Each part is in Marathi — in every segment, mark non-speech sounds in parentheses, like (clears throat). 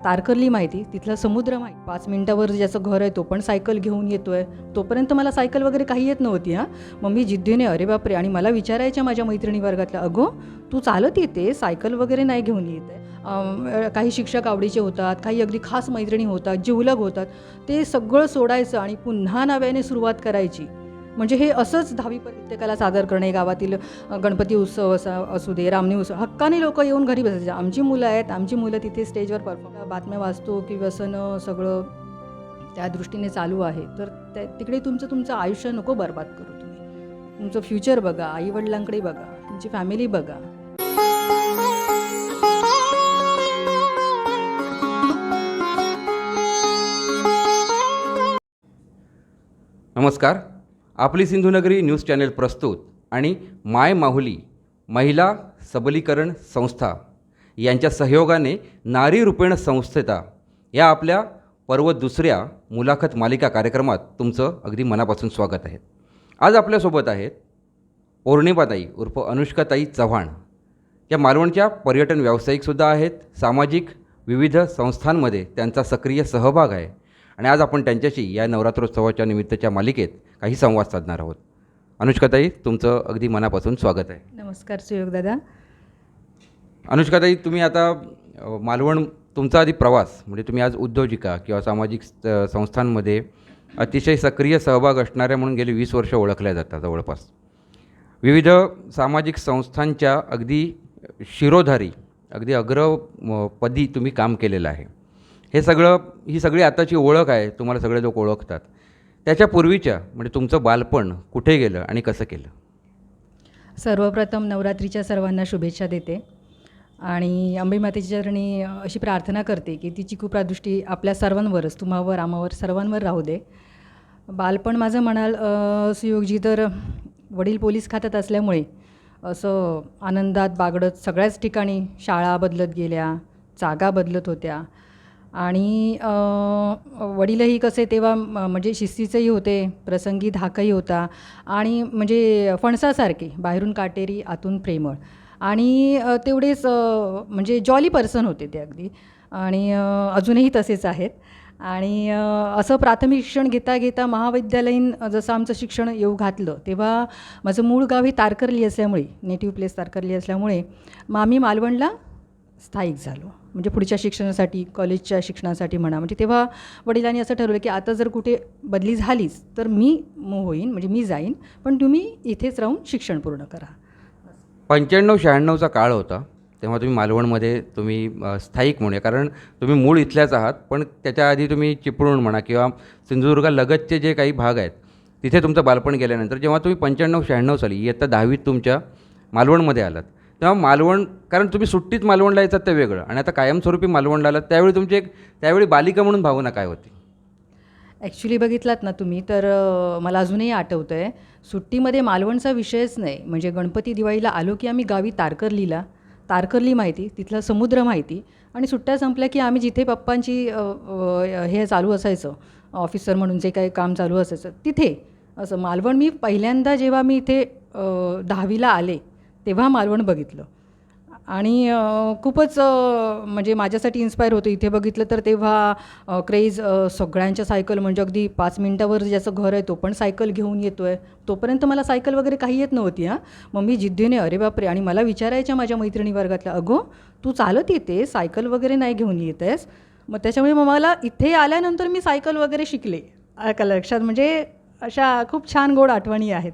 तारकरली तारकर्ली माहिती तिथला समुद्र माहिती. पाच मिनिटावर ज्याचं घर आहे तो पण सायकल घेऊन येतोय. तोपर्यंत मला सायकल वगैरे काही येत नव्हती हां. मग मी जिद्दीने अरे बापरे! आणि मला विचारायच्या माझ्या मैत्रिणी वर्गातल्या अगो तू चालत येते सायकल वगैरे नाही घेऊन येते आहे. काही शिक्षक आवडीचे होतात काही अगदी खास मैत्रिणी होतात जिवलग होतात. ते सगळं सोडायचं आणि पुन्हा नव्याने सुरुवात करायची. म्हणजे हे असंच दहावी प्रत्येकाला सादर करणे गावातील गणपती उत्सव असा असू दे रामणी उत्सव हक्काने लोक येऊन घरी बसायचे. आमची मुलं आहेत आमची मुलं तिथे स्टेजवर परफॉर्म बातम्या वाचतो की व्यसनं सगळं त्या दृष्टीने चालू आहे. तर त्या तिकडे तुमचं तुमचं आयुष्य नको बर्बाद करू तुम्ही. तुमचं फ्युचर बघा आईवडिलांकडे बघा तुमची फॅमिली बघा. नमस्कार. आपली सिंधुनगरी न्यूज चॅनेल प्रस्तुत आणि माय माहुली महिला सबलीकरण संस्था यांच्या सहयोगाने नारी रूपेण संस्थेता या आपल्या पर्व दुसऱ्या मुलाखत मालिका कार्यक्रमात तुमचं अगदी मनापासून स्वागत आहे. आज आपल्यासोबत आहेत पौर्णिमाताई उर्फ अनुष्काताई चव्हाण. या मालवणच्या पर्यटन व्यावसायिकसुद्धा आहेत. सामाजिक विविध संस्थांमध्ये त्यांचा सक्रिय सहभाग आहे. आणि आज आपण त्यांच्याशी या नवरात्रोत्सवाच्या निमित्तच्या मालिकेत काही संवाद साधणार आहोत. अनुष्काताई तुमचं अगदी मनापासून स्वागत आहे. नमस्कार सुयोग दादा. अनुष्काताई तुम्ही आता मालवण तुमचा आधी प्रवास म्हणजे तुम्ही आज उद्योजिका किंवा सामाजिक संस्थांमध्ये अतिशय सक्रिय सहभाग असणाऱ्या म्हणून गेली वीस वर्ष ओळखल्या जातात जवळपास. विविध सामाजिक संस्थांच्या अगदी शिरोधारी अगदी अग्र म, पदी तुम्ही काम केलेलं आहे. हे सगळं ही सगळी आताची ओळख आहे तुम्हाला सगळे लोक ओळखतात. त्याच्या पूर्वीच्या म्हणजे तुमचं बालपण कुठे गेलं आणि कसं केलं? सर्वप्रथम नवरात्रीच्या सर्वांना शुभेच्छा देते. आणि अंबेमातेच्या चरणी अशी प्रार्थना करते की तिची कृपादृष्टी आपल्या सर्वांवरच तुम्हावर आमावर सर्वांवर राहू दे. बालपण माझं म्हणाल सुयोगजी तर वडील पोलीस खात्यात असल्यामुळे असं आनंदात बागडत सगळ्याच ठिकाणी शाळा बदलत गेल्या जागा बदलत होत्या. आणि वडीलही कसे तेव्हा म- म्हणजे शिस्तीचेही होते प्रसंगी धाकही होता आणि म्हणजे फणसासारखे बाहेरून काटेरी आतून प्रेमळ. आणि तेवढेच म्हणजे जॉली पर्सन होते ते अगदी. आणि अजूनही तसेच आहेत. आणि असं प्राथमिक शिक्षण घेता घेता महाविद्यालयीन जसं आमचं शिक्षण येऊ घातलं तेव्हा माझं मूळ गाव हे तारकर्ली असल्यामुळे नेटिव्ह प्लेस तारकर्ली असल्यामुळे मग आम्ही मालवणला स्थायिक झालो. म्हणजे पुढच्या शिक्षणासाठी कॉलेजच्या शिक्षणासाठी म्हणा. म्हणजे तेव्हा वडिलांनी असं ठरवलं की आता जर कुठे बदली झालीच तर मी होईन म्हणजे मी जाईन पण तुम्ही इथेच राहून शिक्षण पूर्ण करा. पंच्याण्णव शहाण्णवचा काळ होता तेव्हा तुम्ही मालवणमध्ये तुम्ही स्थायिक म्हणूया कारण तुम्ही मूळ इथल्याच आहात पण त्याच्या आधी तुम्ही चिपळूण म्हणा किंवा सिंधुदुर्गालगतचे जे काही भाग आहेत तिथे तुमचं बालपण गेल्यानंतर जेव्हा तुम्ही पंच्याण्णव शहाण्णव साली इयत्ता दहावीत तुमच्या मालवणमध्ये आलात तेव्हा मालवण कारण तुम्ही सुट्टीत मालवणला येतात ते वेगळं. आणि आता कायमस्वरूपी मालवणला आलात त्यावेळी तुमची एक त्यावेळी बालिका म्हणून भावना काय होती? ॲक्च्युली बघितलात ना तुम्ही तर मला अजूनही आठवतं आहे सुट्टीमध्ये मालवणचा विषयच नाही. म्हणजे गणपती दिवाळीला आलो की आम्ही गावी तारकर्लीला. तारकर्ली माहिती तिथला समुद्र माहिती. आणि सुट्ट्या संपल्या की आम्ही जिथे पप्पांची हे चालू असायचं ऑफिसर म्हणून जे काही काम चालू असायचं तिथे. असं मालवण मी पहिल्यांदा जेव्हा मी इथे दहावीला आले तेव्हा मालवण बघितलं. आणि खूपच म्हणजे माझ्यासाठी इन्स्पायर होतं. इथे बघितलं तर तेव्हा क्रेज सगळ्यांच्या सायकल म्हणजे अगदी पाच मिनटावर ज्याचं घर आहे तो पण सायकल घेऊन येतो आहे तोपर्यंत मला सायकल वगैरे काही येत नव्हती हां. मग मी जिद्दीने अरे बापरे! आणि मला विचारायच्या माझ्या मैत्रिणी वर्गातल्या अगो तू चालत येते सायकल वगैरे नाही घेऊन येत आहेस मग त्याच्यामुळे मग मला इथे आल्यानंतर मी सायकल वगैरे शिकले. का लक्षात म्हणजे अशा खूप छान गोड आठवणी आहेत.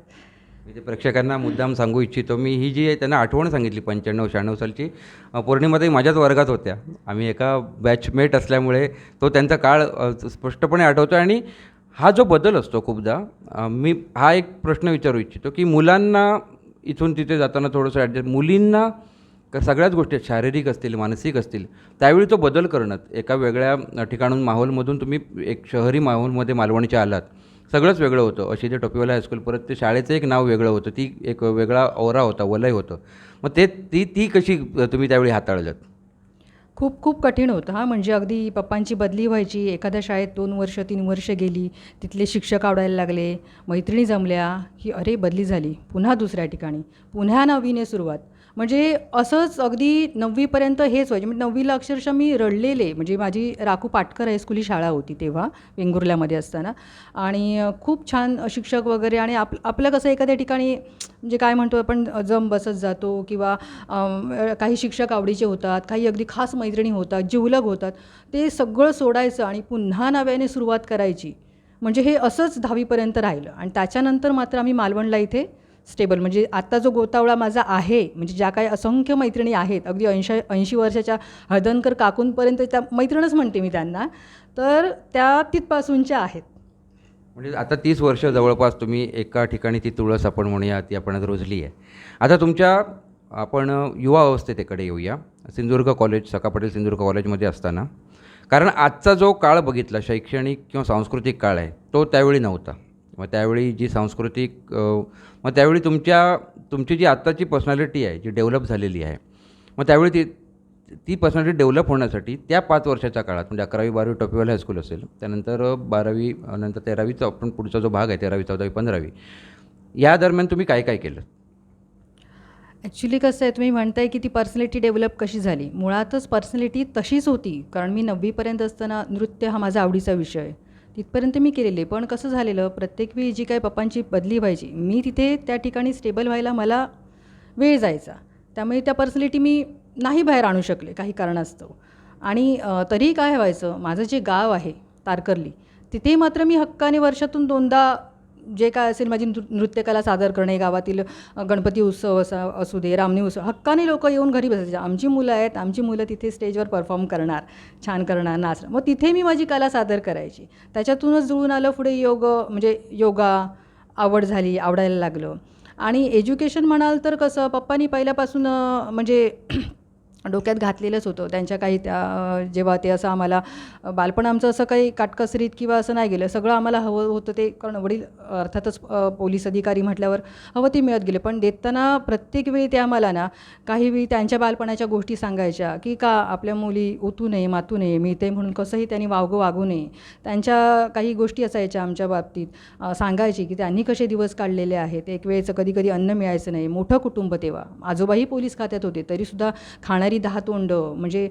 मी ते प्रेक्षकांना मुद्दाम सांगू इच्छितो. मी ही जी आहे त्यांना आठवण सांगितली पंच्याण्णव शहाण्णव सालची अ, पौर्णिमाताई माझ्याच वर्गात होत्या. आम्ही एका बॅचमेट असल्यामुळे तो त्यांचा काळ स्पष्टपणे आठवतो आणि हा जो बदल असतो खूपदा मी हा एक प्रश्न विचारू इच्छितो की मुलांना इथून तिथे जाताना थोडंसं ॲडजस्ट मुलींना सगळ्याच गोष्टी आहेत, शारीरिक असतील मानसिक असतील त्यावेळी तो बदल करणं. एका वेगळ्या ठिकाणून माहोलमधून तुम्ही एक शहरी माहोलमध्ये मालवणच्या आलात. सगळंच वेगळं होतं. अशी ते टोपीवाला हायस्कूल परत ते शाळेचं एक नाव वेगळं होतं. ती एक वेगळा ओरा होता वलय होतं. मग ते ती ती कशी तुम्ही त्यावेळी हाताळलं खूप खूप कठीण होतं हां. म्हणजे अगदी पप्पांची बदली व्हायची. एखाद्या शाळेत दोन वर्ष तीन वर्ष गेली तिथले शिक्षक आवडायला लागले मैत्रिणी जमल्या की अरे बदली झाली. पुन्हा दुसऱ्या ठिकाणी. पुन्हा नवीने सुरुवात. म्हणजे असंच अगदी नववीपर्यंत हेच व्हायचे. म्हणजे नववीला अक्षरशः मी रडलेले. म्हणजे माझी राखू पाटकर हायस्कूल ही शाळा होती तेव्हा वेंगुर्ल्यामध्ये असताना. आणि खूप छान शिक्षक वगैरे आणि आप आपलं कसं एखाद्या ठिकाणी म्हणजे काय म्हणतो आपण जम बसत जातो किंवा काही शिक्षक आवडीचे होतात काही अगदी खास मैत्रिणी होतात जिवलग होतात. ते सगळं सोडायचं आणि पुन्हा नव्याने सुरुवात करायची. म्हणजे हे असंच दहावीपर्यंत राहिलं. आणि त्याच्यानंतर मात्र आम्ही मालवणला इथे स्टेबल म्हणजे आत्ता जो गोतावळा माझा आहे म्हणजे ज्या काही असंख्य मैत्रिणी आहेत अगदी ऐंशी ऐंशी वर्षाच्या हळदणकर काकूंपर्यंत त्या मैत्रिणच म्हणते मी त्यांना तर त्या तिथपासूनच्या आहेत. म्हणजे आता तीस वर्ष जवळपास तुम्ही एका ठिकाणी ती तुळस आपण म्हणूया ती आपण रोजली आहे. आता तुमच्या आपण युवा अवस्थेतेकडे येऊया. सिंधुदुर्ग कॉलेज सका पटेल सिंधुदुर्ग कॉलेजमध्ये असताना. कारण आजचा जो काळ बघितला शैक्षणिक किंवा सांस्कृतिक काळ आहे तो त्यावेळी नव्हता. मग त्यावेळी जी सांस्कृतिक मग त्यावेळी तुमच्या तुमची जी आत्ताची पर्सनॅलिटी आहे जी डेव्हलप झालेली आहे मग त्यावेळी ती ती पर्सनॅलिटी डेव्हलप होण्यासाठी त्या पाच वर्षाच्या काळात म्हणजे अकरावी बारावी टॉपीवाला हायस्कूल असेल त्यानंतर बारावी नंतर तेरावीचा आपण पुढचा जो भाग आहे तेरावी चौदावी पंधरावी या दरम्यान तुम्ही काय काय केलं? ॲक्च्युली कसं आहे तुम्ही म्हणताय की ती पर्सनॅलिटी डेव्हलप कशी झाली. मुळातच पर्सनॅलिटी तशीच होती कारण मी नववीपर्यंत असताना नृत्य हा माझा आवडीचा विषय आहे. तिथपर्यंत मी केलेले. पण कसं झालेलं प्रत्येक वेळी जी काही पप्पांची बदली व्हायची मी तिथे त्या ठिकाणी स्टेबल व्हायला मला वेळ जायचा. त्यामुळे त्या पर्सनॅलिटी मी नाही बाहेर आणू शकले काही कारणास्तव. आणि तरी तरीही काय व्हायचं माझं जे गाव आहे तारकर्ली तिथे मात्र मी हक्काने वर्षातून दोनदा जे काय असेल माझी नृ नृत्यकला सादर करणे गावातील गणपती उत्सव असा असू दे रामणी उत्सव हक्काने लोक येऊन घरी बसायचे. आमची मुलं आहेत आमची मुलं तिथे स्टेजवर परफॉर्म करणार छान करणार नाचणार. मग तिथे मी माझी कला सादर करायची. त्याच्यातूनच जुळून आलं पुढे योग म्हणजे योगा आवड झाली आवडायला लागलं. आणि एज्युकेशन म्हणाल तर कसं पप्पानी पहिल्यापासून म्हणजे डोक्यात घातलेलंच होतं. त्यांच्या काही त्या जेव्हा ते असं आम्हाला बालपण आमचं असं काही काटकसरीत किंवा असं नाही गेलं. सगळं आम्हाला हवं होतं ते कारण वडील अर्थातच पोलीस अधिकारी म्हटल्यावर हवं ते मिळत गेले. पण देताना प्रत्येक वेळी ते आम्हाला ना काही वेळी त्यांच्या बालपणाच्या गोष्टी सांगायच्या की का आपल्या मुली ओतू नये मातू नये मिळते म्हणून कसंही त्यांनी वागू वागू नये. त्यांच्या काही गोष्टी असायच्या आमच्या बाबतीत सांगायची की त्यांनी कसे दिवस काढलेले आहेत. एक वेळेचं कधी कधी अन्न मिळायचं नाही. मोठं कुटुंब तेव्हा. आजोबाही पोलीस खात्यात होते. तरीसुद्धा खाणारी दहा तोंड म्हणजे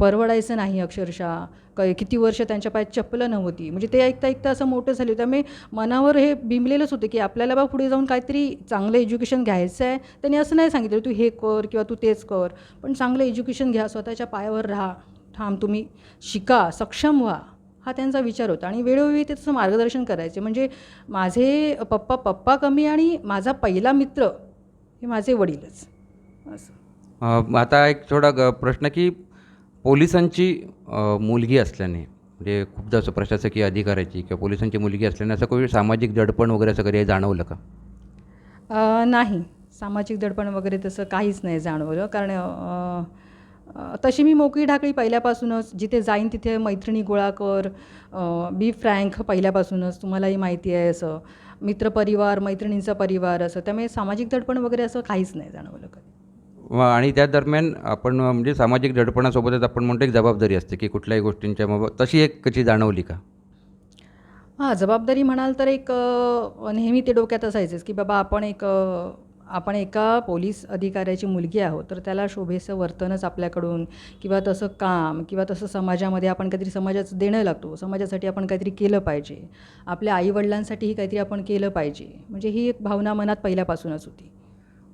परवडायचं नाही अक्षरशः. क किती वर्ष त्यांच्या पायात चप्पलं नव्हती. म्हणजे ते ऐकता ऐकता असं मोठं झालं त्यामुळे मनावर हे बिंबलेलंच होतं की आपल्याला बा पुढे जाऊन काहीतरी चांगलं एज्युकेशन घ्यायचं आहे. त्यांनी असं नाही सांगितलं तू हे कर किंवा तू तेच कर. पण चांगलं एज्युकेशन घ्या स्वतःच्या पायावर राहा. ठाम तुम्ही शिका सक्षम व्हा. हा त्यांचा विचार होता. आणि वेळोवेळी ते तसं मार्गदर्शन करायचे. म्हणजे माझे पप्पा पप्पा कमी आणि माझा पहिला मित्र हे माझे वडीलच. असं. आता एक थोडा ग प्रश्न की पोलिसांची मुलगी असल्याने म्हणजे खूपदा असं प्रशासकीय अधिकाऱ्याची किंवा पोलिसांची मुलगी असल्याने असं काही सामाजिक दडपण वगैरे असं कधी जाणवलं का? नाही. सामाजिक दडपण वगैरे तसं काहीच नाही जाणवलं. कारण तशी मी मोकळी ढाकळी पहिल्यापासूनच जिथे जाईन तिथे मैत्रिणी गोळा कर बी फ्रँक पहिल्यापासूनच. तुम्हालाही माहिती आहे असं. मित्रपरिवार मैत्रिणींचा परिवार असं. त्यामुळे सामाजिक दडपण वगैरे असं काहीच नाही जाणवलं कधी. आणि त्या दरम्यान आपण म्हणजे सामाजिक दडपणासोबतच आपण म्हणतो एक जबाबदारी असते की कुठल्याही गोष्टींच्या बाबत. तशी एक कशी जाणवली का? हां जबाबदारी म्हणाल तर एक नेहमी ते डोक्यात असायचंच की बाबा आपण एक आपण एका पोलीस अधिकाऱ्याची मुलगी आहोत तर त्याला शोभेचं वर्तनच आपल्याकडून किंवा तसं काम किंवा तसं समाजामध्ये आपण काहीतरी समाजाचं देणं लागतो. समाजासाठी आपण काहीतरी केलं पाहिजे. आपल्या आईवडिलांसाठीही काहीतरी आपण केलं पाहिजे. म्हणजे ही एक भावना मनात पहिल्यापासूनच होती.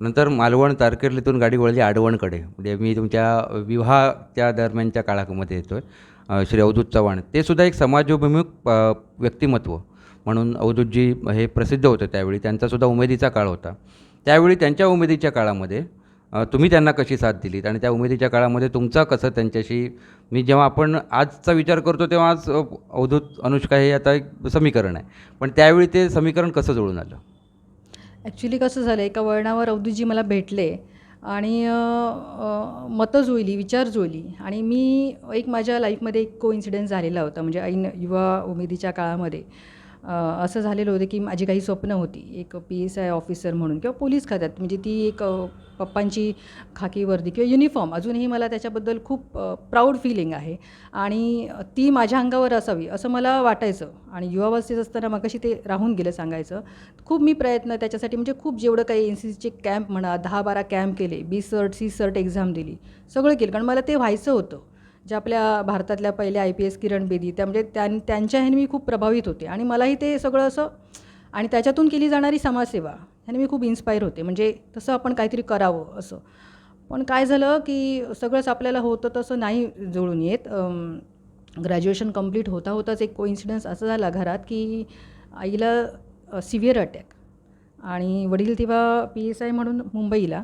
नंतर मालवण तारकेर्लीतून गाडी वळली आडवणकडे. म्हणजे मी तुमच्या विवाहाच्या दरम्यानच्या काळामध्ये येतो आहे श्री अवधूत चव्हाण. ते सुद्धा एक समाजोभिमुख व्यक्तिमत्व म्हणून अवधूतजी हे प्रसिद्ध होतं त्यावेळी. त्यांचासुद्धा उमेदीचा काळ होता. त्यावेळी त्यांच्या उमेदीच्या काळामध्ये तुम्ही त्यांना कशी साथ दिलीत? आणि त्या उमेदीच्या काळामध्ये तुमचा कसं त्यांच्याशी? मी जेव्हा आपण आजचा विचार करतो तेव्हा आज अवधूत अनुष्का हे आता एक समीकरण आहे. पण त्यावेळी ते समीकरण कसं जुळून आलं? ॲक्च्युली कसं झालं एका वळणावर अवधूजी मला भेटले आणि मतं जुळली विचार जुळली. आणि मी एक माझ्या लाईफमध्ये एक कोइन्सिडन्स झालेला होता. म्हणजे ऐन युवा उमेदीच्या काळामध्ये. असं झालेलं होतं की माझी काही स्वप्न होती. एक पी एस आय ऑफिसर म्हणून किंवा पोलीस खात्यात. म्हणजे ती एक पप्पांची खाकी वर्दी किंवा युनिफॉर्म अजूनही मला त्याच्याबद्दल खूप प्राऊड फिलिंग आहे. आणि ती माझ्या अंगावर असावी असं मला वाटायचं. आणि युवावस्थेत असताना मगाशी ते राहून गेलं सांगायचं. खूप मी प्रयत्न त्याच्यासाठी म्हणजे खूप जेवढं काही एन सी सीचे कॅम्प म्हणा दहा बारा कॅम्प केले B cert C cert exam दिली सगळं केलं. कारण मला ते व्हायचं होतं. ज्या आपल्या भारतातल्या पहिल्या I P S Kiran Bedi त्या म्हणजे त्यां त्यांच्या ह्याने मी खूप प्रभावित होते. आणि मलाही ते सगळं असं आणि त्याच्यातून केली जाणारी समाजसेवा ह्याने मी खूप इन्स्पायर होते. म्हणजे तसं आपण काहीतरी करावं असं. पण काय झालं की सगळंच आपल्याला होतं तसं नाही जुळून येत. ग्रॅज्युएशन कंप्लीट होता होताच एक कोइन्सिडन्स असा झाला घरात की आईला सिव्हिअर अटॅक आणि वडील तेव्हा पी एस आय म्हणून मुंबईला.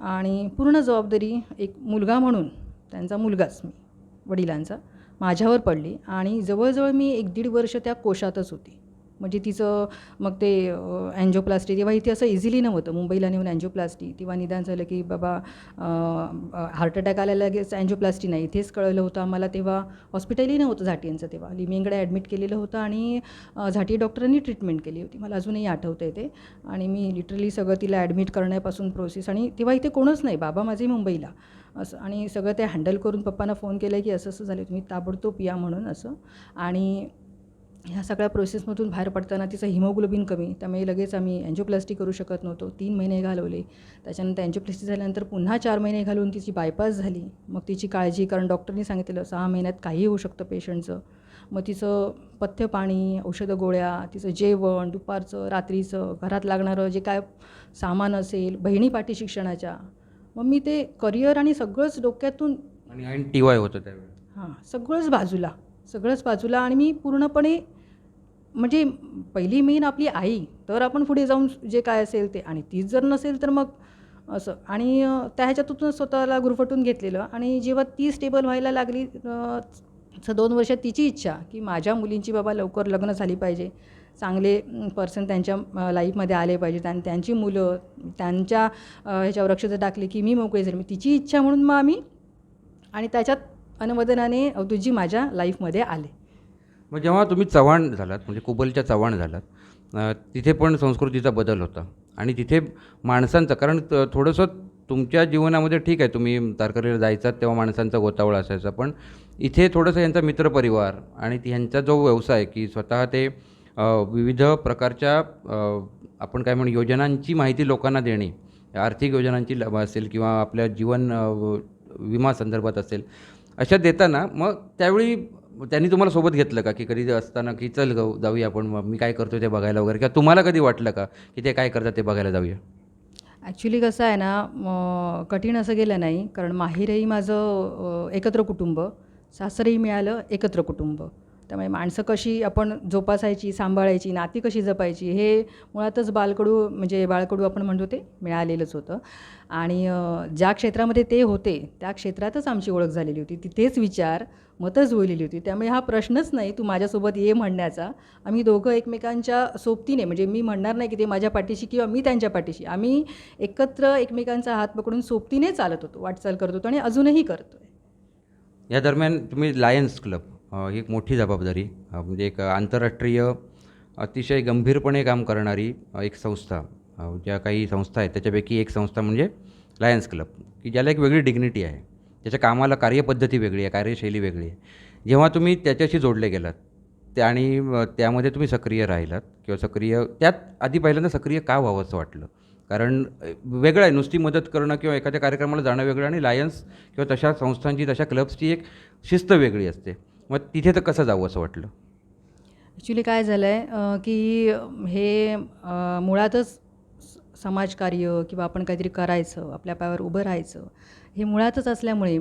आणि पूर्ण जबाबदारी एक मुलगा म्हणून त्यांचा मुलगाच मी वडिलांचा. माझ्यावर पडली आणि जवळजवळ मी एक दीड वर्ष त्या कोशातच होती. म्हणजे तिचं मग ते अँजिओप्लास्टी तेव्हा इथे असं इझिली नव्हतं. मुंबईला नेऊन अँजोप्लास्टी तेव्हा निदान झालं की बाबा हार्ट अटॅक आला लगेच अँजोप्लास्टी नाही. इथेच कळलं होतं आम्हाला तेव्हा. हॉस्पिटलही नव्हतं झाटींचं तेव्हा. लिमिंगकडे ॲडमिट केलेलं होतं आणि झाटी डॉक्टरांनी ट्रीटमेंट केली होती. मला अजूनही आठवतं आहे ते. आणि मी लिटरली सगळं तिला ॲडमिट करण्यापासून प्रोसेस आणि तेव्हा इथे कोणच नाही. बाबा माझे मुंबईला. असं आणि सगळं ते हँडल करून पप्पांना फोन केला की असं असं झालं तुम्ही ताबडतोब या म्हणून असं. आणि ह्या सगळ्या प्रोसेसमधून बाहेर पडताना तिचं हिमोग्लोबिन कमी त्यामुळे लगेच आम्ही अँजिओप्लास्टी करू शकत नव्हतो तीन महिने घालवले. त्याच्यानंतर अँजिओप्लास्टी झाल्यानंतर पुन्हा चार महिने घालून तिची बायपास झाली. मग तिची काळजी कारण डॉक्टरनी सांगितलेलं सहा महिन्यात काही होऊ शकतं पेशंटचं मग तिचं पथ्य पाणी औषधं गोळ्या तिचं जेवण दुपारचं रात्रीचं घरात लागणारं जे काय सामान असेल बहिणीपाठी शिक्षणाच्या मग मी ते करिअर आणि सगळंच डोक्यातून आणि ऐन टी वाय होतं त्यावेळी. हां सगळंच बाजूला सगळंच बाजूला आणि मी पूर्णपणे म्हणजे पहिली मेन आपली आई तर आपण पुढे जाऊन जे काय असेल ते आणि तीच जर नसेल तर मग असं. आणि त्या ह्याच्यातून स्वतःला गुरफटून घेतलेलं. आणि जेव्हा ती स्टेबल व्हायला लागली दोन वर्षात तिची इच्छा की माझ्या मुलींची बाबा लवकर लग्न झाली पाहिजे. चांगले पर्सन त्यांच्या लाईफमध्ये आले पाहिजेत. आणि त्यांची मुलं त्यांच्या ह्याच्यावर लक्ष जर टाकले की मी मोकळी झाली मी तिची इच्छा म्हणून मग आम्ही आणि त्याच्यात अनुमोदनाने तुझी माझ्या लाईफमध्ये आले. मग जेव्हा तुम्ही चव्हाण झालात म्हणजे कुबलच्या चव्हाण झालात तिथे पण संस्कृतीचा बदल होता. आणि तिथे माणसांचं कारण त- थोडंसं तुमच्या जीवनामध्ये ठीक आहे तुम्ही तारकरीला जायचात तेव्हा माणसांचा गोतावळा असायचा. पण इथे थोडंसं यांचा मित्रपरिवार आणि ह्यांचा जो व्यवसाय की स्वतः ते विविध प्रकारच्या आपण काय म्हणू योजनांची माहिती लोकांना देणे आर्थिक योजनांची लाभ असेल किंवा आपल्या जीवन विमा संदर्भात असेल अशा देताना मग त्यावेळी त्यांनी तुम्हाला सोबत घेतलं का? की कधी असताना की चल गाऊ जाऊया आपण मग मी काय करतो ते बघायला वगैरे किंवा तुम्हाला कधी वाटलं का की ते काय करतात ते बघायला जाऊया? ॲक्च्युली कसं आहे ना कठीण असं गेलं नाही कारण माहेरही माझं एकत्र कुटुंब सासरही मिळालं एकत्र कुटुंब. त्यामुळे माणसं कशी आपण जोपासायची सांभाळायची नाती कशी जपायची हे मुळातच बालकडू म्हणजे बाळकडू आपण म्हणतो ते मिळालेलंच होतं. आणि ज्या क्षेत्रामध्ये ते होते त्या क्षेत्रातच आमची ओळख झालेली होती. तिथेच विचार मतच बोललेली होती. त्यामुळे हा प्रश्नच नाही तू माझ्यासोबत ये म्हणण्याचा. आम्ही दोघं एकमेकांच्या सोबतीने म्हणजे मी म्हणणार नाही की ते माझ्या पाठीशी किंवा मी त्यांच्या पाठीशी. आम्ही एकत्र एकमेकांचा हात पकडून सोबतीने चालत होतो वाटचाल करत होतो आणि अजूनही करतो या दरम्यान तुम्ही लायन्स क्लब ही एक मोठी जबाबदारी म्हणजे एक आंतरराष्ट्रीय अतिशय गंभीरपणे काम करणारी एक संस्था ज्या काही संस्था आहेत त्याच्यापैकी एक संस्था म्हणजे लायन्स क्लब की ज्याला एक वेगळी डिग्निटी आहे. त्याच्या कामाला कार्यपद्धती वेगळी आहे कार्यशैली वेगळी आहे. जेव्हा तुम्ही त्याच्याशी जोडले गेलात त्या आणि त्यामध्ये तुम्ही सक्रिय राहिलात किंवा सक्रिय त्यात आधी पहिल्यांदा सक्रिय का व्हावं असं वाटलं? कारण वेगळं आहे नुसती मदत करणं किंवा एखाद्या कार्यक्रमाला जाणं वेगळं आणि लायन्स किंवा तशा संस्थांची तशा क्लब्सची एक शिस्त वेगळी असते. मग तिथे तर कसं जावं असं वाटलं? ॲक्च्युली काय झालं आहे की हे मुळातच स- समाजकार्य किंवा आपण काहीतरी करायचं आपल्या पायावर उभं राहायचं हे मुळातच असल्यामुळे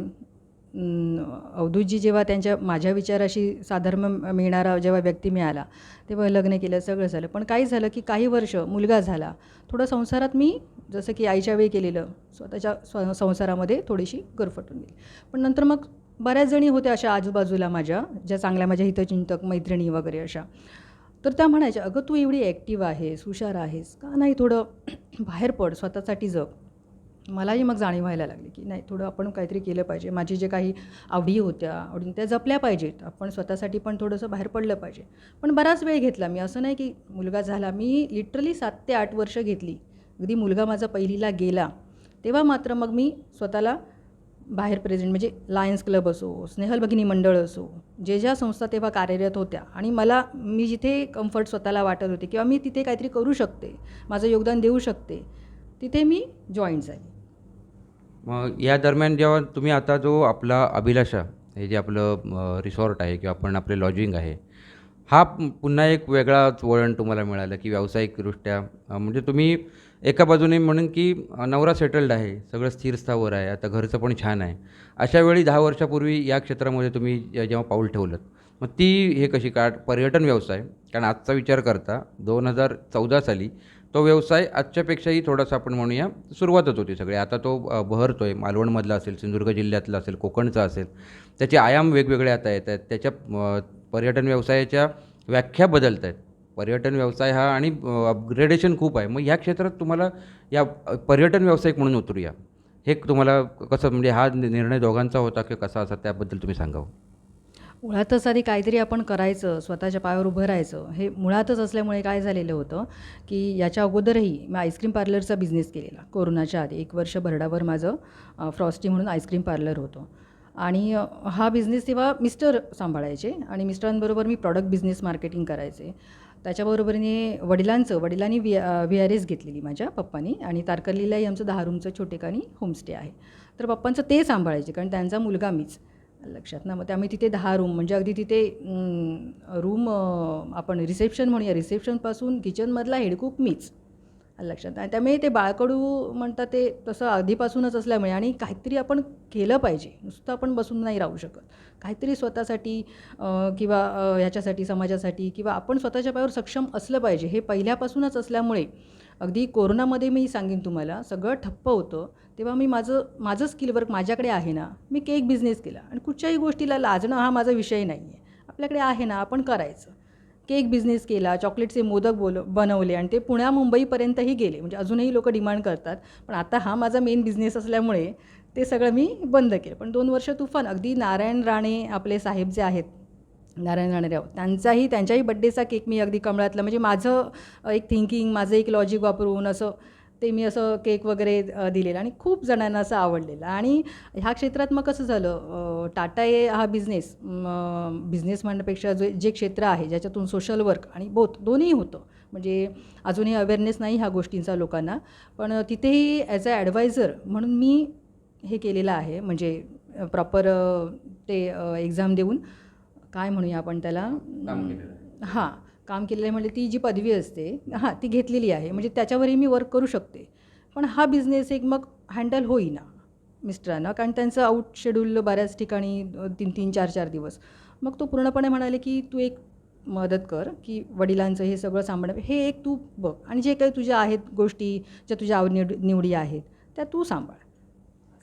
अवधूतजी जेव्हा त्यांच्या माझ्या विचाराशी साधर्म मिळणारा जेव्हा व्यक्ती मिळाला तेव्हा लग्न केलं सगळं झालं. पण काही झालं की काही वर्ष मुलगा झाला थोडं संसारात मी जसं की आईच्या वेळी केलेलं स्वतःच्या स्व संसारामध्ये थोडीशी गरफटून गेली. पण नंतर मग बऱ्याच जणी होत्या अशा आजूबाजूला माझ्या ज्या चांगल्या माझ्या हितचिंतक मैत्रिणी वगैरे अशा. तर त्या म्हणायच्या अगं तू एवढी ॲक्टिव्ह आहेस हुशार आहेस का नाही थोडं (clears throat) बाहेर पड स्वतःसाठी जग. मलाही मग जाणीव व्हायला लागली की नाही थोडं आपण काहीतरी केलं पाहिजे. माझी जे काही आवडी होत्या आवडी त्या जपल्या पाहिजेत. आपण स्वतःसाठी पण थोडंसं बाहेर पडलं पाहिजे. पण बराच वेळ घेतला. मी असं नाही की मुलगा झाला. मी लिटरली सात ते आठ वर्ष घेतली. अगदी मुलगा माझा पहिलीला गेला. तेव्हा मात्र मग मी स्वतःला बाहेर प्रेझेंट म्हणजे लायन्स क्लब असो स्नेहल भगिनी मंडळ असो जे ज्या संस्था तेव्हा कार्यरत होत्या आणि मला मी जिथे कम्फर्ट स्वतःला वाटत होते किंवा मी तिथे काहीतरी करू शकते माझं योगदान देऊ शकते तिथे मी जॉईन झाले. मग या दरम्यान जेव्हा तुम्ही आता जो आपला अभिलाषा हे जे आपलं रिसॉर्ट आहे किंवा आपण आपले लॉजिंग आहे हा पुन्हा एक वेगळाच वळण तुम्हाला मिळालं की व्यावसायिकदृष्ट्या. म्हणजे तुम्ही एका बाजूने म्हणून की नवरा सेटल्ड आहे सगळं स्थिर स्थावर आहे आता घरचं पण छान आहे. अशा वेळी दहा वर्षापूर्वी या क्षेत्रामध्ये तुम्ही जेव्हा पाऊल ठेवलं मग ती हे कशी का पर्यटन व्यवसाय? कारण आजचा विचार करता दोन हजार चौदा साली तो व्यवसाय आजच्यापेक्षाही थोडासा आपण म्हणूया सुरुवातच होती सगळी. आता तो भरतो बहरतो आहे मालवणमधला असेल सिंधुदुर्ग जिल्ह्यातला असेल कोकणचा असेल. त्याचे आयाम वेगवेगळे आता येत आहेत. त्याच्या पर्यटन व्यवसायाच्या व्याख्या बदलत आहेत. पर्यटन व्यवसाय हा आणि अपग्रेडेशन खूप आहे. मग ह्या क्षेत्रात तुम्हाला या पर्यटन व्यावसायिक म्हणून उतरूया. हे तुम्हाला कसं म्हणजे हा निर्णय दोघांचा होता की कसा असा त्याबद्दल तुम्ही सांगावं. मुळातच आधी काहीतरी आपण करायचं स्वतःच्या पायावर उभं राहायचं. हे मुळातच असल्यामुळे काय झालेलं होतं की याच्या अगोदरही मी आईस्क्रीम पार्लरचा बिझनेस केलेला. कोरोनाच्या आधी एक वर्ष भरडावर माझं फ्रॉस्टी म्हणून आईस्क्रीम पार्लर होतं. आणि हा बिझनेस तेव्हा मिस्टर सांभाळायचे आणि मिस्टरांबरोबर मी प्रॉडक्ट बिझनेस मार्केटिंग करायचे. त्याच्याबरोबरीने वडिलांचं वडिलांनी व्ही व्ही आर एस घेतलेली माझ्या पप्पानी आणि तारकर्लीलाही आमचं दहा रूमचं छोटेखानी होमस्टे आहे. तर पप्पांचं ते सांभाळायचे कारण त्यांचा मुलगा मीच. लक्षात. ना मग त्यामुळे तिथे दहा रूम म्हणजे अगदी तिथे रूम आपण रिसेप्शन म्हणूया. रिसेप्शनपासून किचनमधला हेडकूक मीच लक्षात. आणि त्यामुळे ते बाळकडू म्हणतात ते तसं आधीपासूनच असल्यामुळे आणि काहीतरी आपण केलं पाहिजे. नुसतं आपण बसून नाही राहू शकत. काहीतरी स्वतःसाठी किंवा ह्याच्यासाठी समाजासाठी किंवा आपण स्वतःच्या पायावर सक्षम असलं पाहिजे. हे पहिल्यापासूनच असल्यामुळे अगदी कोरोनामध्ये मी सांगेन तुम्हाला सगळं ठप्प होतं. तेव्हा मी माझं माझं स्किल वर्क माझ्याकडे आहे ना मी केक बिझनेस केला. आणि कुठच्याही गोष्टीला लाजणं हा माझा विषय नाही आहे आपल्याकडे आहे ना आपण करायचं. केक बिझनेस केला चॉकलेटचे मोदक बोल बनवले आणि ते पुण्या मुंबईपर्यंतही गेले. म्हणजे अजूनही लोक डिमांड करतात. पण आता हा माझा मेन बिझनेस असल्यामुळे ते सगळं मी बंद केलं. पण दोन वर्ष तुफान अगदी नारायण राणे आपले साहेब जे आहेत नारायण राणेराव त्यांचाही त्यांच्याही बड्डेचा केक मी अगदी कमळातला म्हणजे माझं एक थिंकिंग माझं एक लॉजिक वापरून असं ते मी असं केक वगैरे दिलेलं आणि खूप जणांना असं आवडलेलं. आणि ह्या क्षेत्रात मग कसं झालं टाटा ए हा बिझनेस बिझनेस म्हणण्यापेक्षा जे जे क्षेत्र आहे ज्याच्यातून सोशल वर्क आणि बोथ दोन्ही होतं. म्हणजे अजूनही अवेअरनेस नाही ह्या गोष्टींचा लोकांना. पण तिथेही ॲज अ ॲडवायझर म्हणून मी हे केलेलं आहे. म्हणजे प्रॉपर ते एक्झाम देऊन काय म्हणूया आपण त्याला? हां. काम केलेलं आहे म्हणजे ती जी पदवी असते हां ती घेतलेली आहे म्हणजे त्याच्यावरही मी वर्क करू शकते. पण हा बिझनेस एक मग हँडल होईना मिस्टरांना कारण त्यांचं आउट शेड्यूल बऱ्याच ठिकाणी तीन तीन चार चार दिवस. मग तो पूर्णपणे म्हणाले की तू एक मदत कर की वडिलांचं हे सगळं सांभाळ हे एक तू बघ आणि जे काही तुझ्या आहेत गोष्टी ज्या तुझ्या आवड निवड आहेत त्या तू सांभाळ.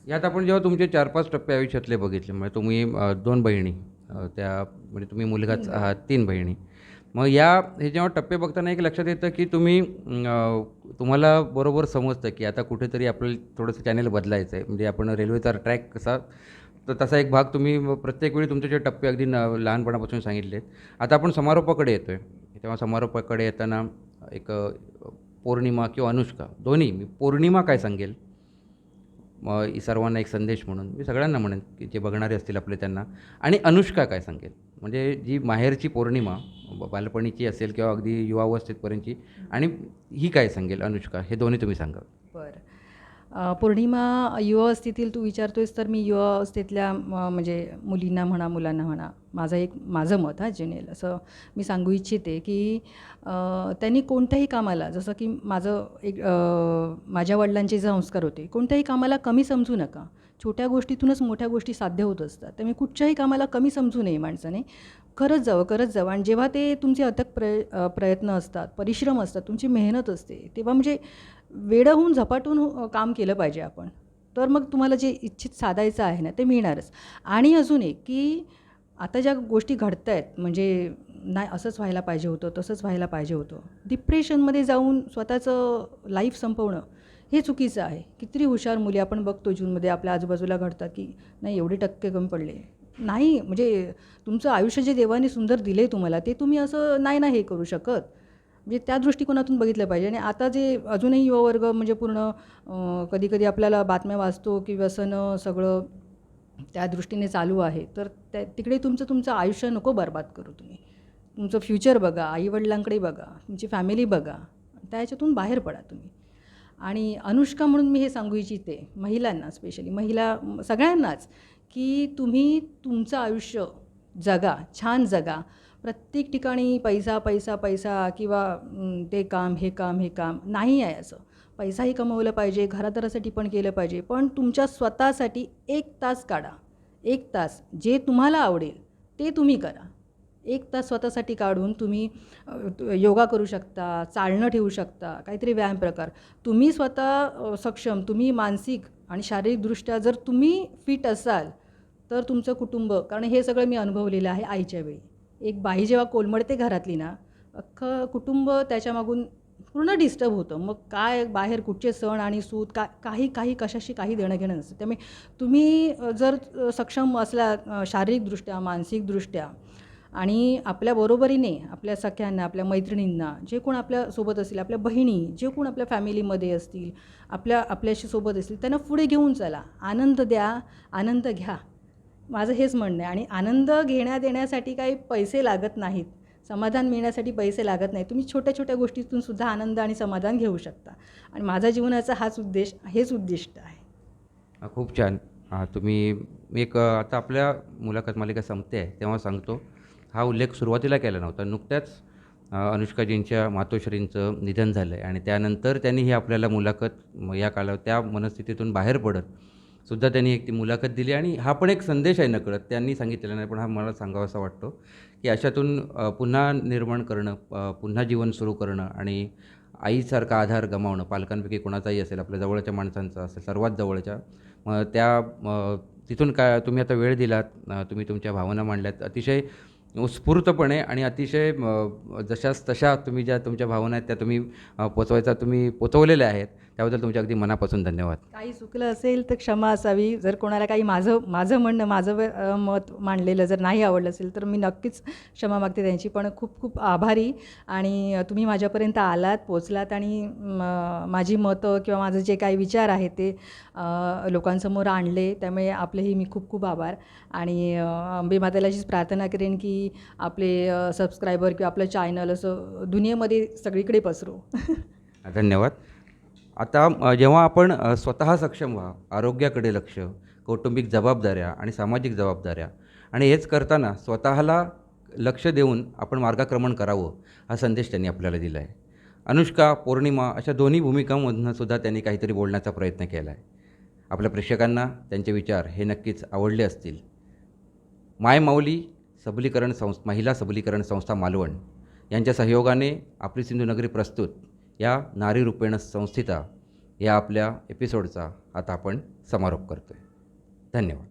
यात आपण जेव्हा तुमचे चार पाच टप्पे आयुष्यातले बघितले म्हणजे तुम्ही दोन बहिणी त्या म्हणजे तुम्ही मुलगाच आहात तीन बहिणी. मग या हे जेव्हा टप्पे बघताना एक लक्षात येतं की तुम्ही तुम्हाला बरोबर समजतं की आता कुठेतरी आपल्याला थोडंसं चॅनेल बदलायचं आहे म्हणजे आपण रेल्वेचा ट्रॅक कसा तर तसा एक भाग तुम्ही प्रत्येक वेळी तुमचे जे टप्पे अगदी न लहानपणापासून सांगितले आता आपण समारोपाकडे येतो आहे तेव्हा समारोपाकडे येताना एक पौर्णिमा किंवा अनुष्का दोन्ही मी पौर्णिमा काय सांगेल? मग सर्वांना एक संदेश म्हणून मी सगळ्यांना म्हणेन की जे बघणारे असतील आपले त्यांना. आणि अनुष्का काय सांगेल? म्हणजे जी माहेरची पौर्णिमा बालपणीची असेल किंवा अगदी युवावस्थेतपर्यंतची आणि ही काय सांगेल अनुष्का? हे दोन्ही तुम्ही सांगा. बरं. पौर्णिमा युवावस्थेतील तू विचारतोयस तर मी युवावस्थेतल्या म्हणजे मुलींना म्हणा मुलांना म्हणा माझं एक माझं मत हा जेनेल. असं मी सांगू इच्छिते की त्यांनी कोणत्याही कामाला जसं की माझं एक माझ्या वडिलांचे जे संस्कार होते कोणत्याही कामाला कमी समजू नका. छोट्या गोष्टीतूनच मोठ्या गोष्टी साध्य होत असतात. त्यामुळे कुठच्याही कामाला कमी समजू नये माणसाने. करत जावं करत जावं. आणि जेव्हा ते तुमचे अथक प्रय प्रयत्न असतात परिश्रम असतात तुमची मेहनत असते तेव्हा म्हणजे वेडं होऊन झपाटून हो, काम केलं पाहिजे आपण. तर मग तुम्हाला जे इच्छित साधायचं आहे ना ते मिळणारच. आणि अजून एक की आता ज्या गोष्टी घडत आहेत म्हणजे नाही असंच व्हायला पाहिजे होतं तसंच व्हायला पाहिजे होतं. डिप्रेशनमध्ये जाऊन स्वतःचं लाईफ संपवणं हे चुकीचं आहे. कितीतरी हुशार मुली आपण बघतो जूनमध्ये आपल्या आजूबाजूला घडतात की नाही एवढे टक्के कमी पडले. नाही म्हणजे तुमचं आयुष्य जे देवाने सुंदर दिले आहे तुम्हाला ते तुम्ही असं नाही ना हे करू शकत. म्हणजे त्या दृष्टिकोनातून बघितलं पाहिजे. आणि आता जे अजूनही युवा वर्ग म्हणजे पूर्ण कधी कधी आपल्याला बातम्या वाचतो की व्यसनं सगळं त्या दृष्टीने चालू आहे तर त्या तिकडे तुमचं तुमचं आयुष्य नको बर्बाद करू तुम्ही. तुमचं फ्युचर बघा आईवडिलांकडे बघा तुमची फॅमिली बघा त्या ह्याच्यातून बाहेर पडा तुम्ही. आणि अनुष्का म्हणून मी हे सांगू इच्छिते महिलांना स्पेशली महिला सगळ्यांनाच की तुम्ही तुमचं आयुष्य जगा छान जगा. प्रत्येक ठिकाणी पैसा पैसा पैसा किंवा ते काम हे काम हे काम नाही आहे असं. पैसाही कमवलं पाहिजे घरादारासाठी पण केलं पाहिजे पण तुमच्या स्वतःसाठी एक तास काढा. एक तास जे तुम्हाला आवडेल ते तुम्ही करा. एक तास स्वतःसाठी काढून तुम्ही योगा करू शकता चालणं ठेवू शकता काहीतरी व्यायाम प्रकार. तुम्ही स्वतः सक्षम तुम्ही मानसिक आणि शारीरिकदृष्ट्या जर तुम्ही फिट असाल तर तुमचं कुटुंब कारण हे सगळं मी अनुभवलेलं आहे आईच्या वेळी. एक बाई जेव्हा कोलमडते घरातली ना अख्खं कुटुंब त्याच्यामागून पूर्ण डिस्टर्ब होतं. मग काय बाहेर कुठचे सण आणि सूत का काही काही कशाशी काही देणं घेणं नसतं. त्यामुळे तुम्ही जर सक्षम असला शारीरिकदृष्ट्या मानसिकदृष्ट्या आणि आपल्या बरोबरीने आपल्या सख्यांना आपल्या मैत्रिणींना जे कोण आपल्यासोबत असतील आपल्या बहिणी जे कोण आपल्या फॅमिलीमध्ये असतील आपल्या आपल्याशी सोबत असतील त्यांना पुढे घेऊन चला. आनंद द्या आनंद घ्या. माझं हेच म्हणणं आहे. आणि आनंद घेण्या देण्यासाठी काही पैसे लागत नाहीत. समाधान मिळण्यासाठी पैसे लागत नाही तुम्ही छोट्या छोट्या गोष्टीतून सुद्धा आनंद आणि समाधान घेऊ शकता. आणि माझा जीवनाचा हाच उद्देश हेच उद्दिष्ट आहे. खूप छान. तुम्ही एक आता आपल्या मुलाखत मालिका संपते आहे तेव्हा सांगतो. हा उल्लेख सुरुवातीला केला नव्हता. नुकत्याच अनुष्काजींच्या मातोश्रींचं निधन झालं आहे आणि त्यानंतर त्यांनी ही आपल्याला मुलाखत या काला त्या मनस्थितीतून बाहेर पडत सुद्धा त्यांनी एक ती मुलाखत दिली आणि हा पण एक संदेश आहे नकळत त्यांनी सांगितलेला नाही पण हा मला सांगावासा वाटतो की अशातून पुन्हा निर्माण करणं पुन्हा जीवन सुरू करणं आणि आईसारखा आधार गमावणं पालकांपैकी कोणाचाही असेल आपल्या जवळच्या माणसांचा असेल सर्वात जवळच्या मग त्या तिथून काय तुम्ही आता वेळ दिलात तुम्ही तुमच्या भावना मांडल्यात अतिशय उत्स्फूर्तपणे आणि अतिशय जशाच तशा तुम्ही ज्या तुमच्या भावना आहेत त्या तुम्ही पोचवायचा तुम्ही पोचवलेल्या आहेत. त्याबद्दल तुमच्या अगदी मनापासून धन्यवाद. काही चुकलं असेल तर क्षमा असावी. जर कोणाला काही माझं माझं म्हणणं माझं मत मांडलेलं जर नाही आवडलं असेल तर मी नक्कीच क्षमा मागते त्यांची. पण खूप खूप आभारी आणि तुम्ही माझ्यापर्यंत आलात पोचलात आणि माझी मतं किंवा माझं जे काही विचार आहेत ते लोकांसमोर आणले. त्यामुळे आपलेही मी खूप खूप आभार आणि अंबे मातेला अशीच प्रार्थना करेन की आपले सबस्क्रायबर किंवा आपलं चॅनल असं दुनियेमध्ये सगळीकडे पसरो. (laughs) धन्यवाद. आता जेव्हा आपण स्वतः सक्षम व्हा आरोग्याकडे लक्ष कौटुंबिक जबाबदाऱ्या आणि सामाजिक जबाबदाऱ्या आणि हेच करताना स्वतःला लक्ष देऊन आपण मार्गाक्रमण करावं हा संदेश त्यांनी आपल्याला दिला आहे. अनुष्का पौर्णिमा अशा दोन्ही भूमिकांमधूनसुद्धा त्यांनी काहीतरी बोलण्याचा प्रयत्न केला आहे. आपल्या प्रेक्षकांना त्यांचे विचार हे नक्कीच आवडले असतील. माय माऊली सबलीकरण संस् महिला सबलीकरण संस्था मालवण यांच्या सहयोगाने आपली सिंधुनगरी प्रस्तुत या नारी रूपेण संस्थिता या आपल्या एपिसोडचा आता आपण समारोप करतो आहे धन्यवाद.